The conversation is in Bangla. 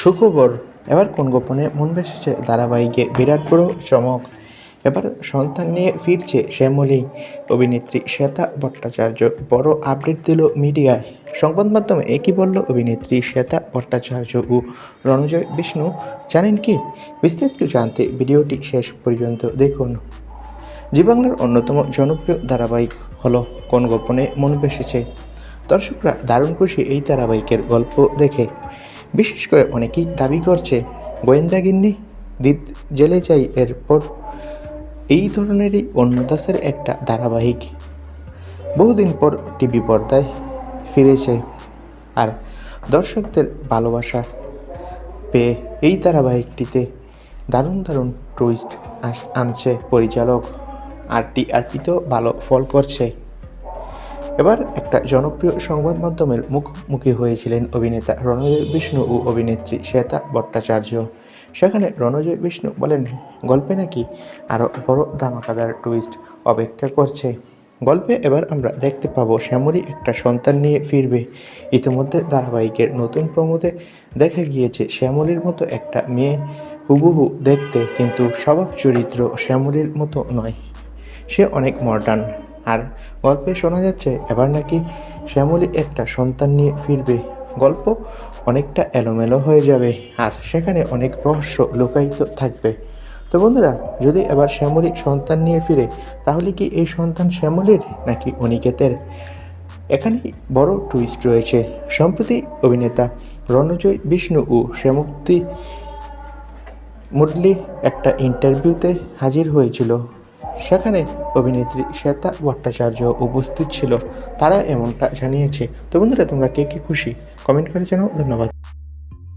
সুখবর। এবার কোন গোপনে মন বেসেছে ধারাবাহিকে? বিরাট বড় চমক। এবার সন্তান নিয়ে ফিরছে শ্যামলী। অভিনেত্রী শ্বেতা ভট্টাচার্য। বড় আপডেট দিল মিডিয়ায়। সংবাদ মাধ্যমে একই বলল অভিনেত্রী শ্বেতা ভট্টাচার্য ও রণজয় বিষ্ণু। জানেন কি? বিস্তারিত জানতে ভিডিওটি শেষ পর্যন্ত দেখুন। জি বাংলার অন্যতম জনপ্রিয় ধারাবাহিক হলো কোন গোপনে মন বেসেছে? দর্শকরা দারুণ খুশি এই ধারাবাহিকের গল্প দেখে। বিশেষ করে অনেকেই দাবি করছে গোয়েন্দাগিন্নি দ্বীপ জেলে যাই এরপর এই ধরনেরই অন্য দাসের একটা ধারাবাহিক। বহুদিন পর টিভি পর্দায় ফিরেছে আর দর্শকদের ভালোবাসা পেয়ে এই ধারাবাহিকটিতে দারুণ দারুণ টুইস্ট আনছে পরিচালক। আর টিআরপিতেও ভালো ফল করছে। এবার একটা জনপ্রিয় সংবাদ মাধ্যমের মুখোমুখি হয়েছিলেন অভিনেতা রণজয় বিষ্ণু ও অভিনেত্রী শ্বেতা ভট্টাচার্য। সেখানে রণজয় বিষ্ণু বলেন, গল্পে নাকি আরও বড় ধামাকাদার টুইস্ট অপেক্ষা করছে। গল্পে এবার আমরা দেখতে পাবো শ্যামলী একটা সন্তান নিয়ে ফিরবে। ইতিমধ্যে ধারাবাহিকের নতুন প্রমোদে দেখা গিয়েছে শ্যামলীর মতো একটা মেয়ে হুবহু দেখতে, কিন্তু স্বভাব চরিত্র শ্যামলীর মতো নয়। সে অনেক মডার্ন আর গল্পে শোনা যাচ্ছে, এবার নাকি শ্যামলী একটা সন্তান নিয়ে ফিরবে। গল্প অনেকটা এলোমেলো হয়ে যাবে আর সেখানে অনেক রহস্য লুকায়িত থাকবে। তো বন্ধুরা, যদি এবার শ্যামলী সন্তান নিয়ে ফিরে, তাহলে কি এই সন্তান শ্যামলীর নাকি অনিকেতের? এখানেই বড় টুইস্ট রয়েছে। সম্প্রতি অভিনেতা রণজয় বিষ্ণু ও শ্যামুক্তি মুরলি একটা ইন্টারভিউতে হাজির হয়েছিল। সেখানে অভিনেত্রী শ্বেতা ভট্টাচার্য উপস্থিত ছিল। তারা এমনটা জানিয়েছে। তো বন্ধুরা, তোমরা কে কে খুশি? কমেন্ট করে জানাও। ধন্যবাদ।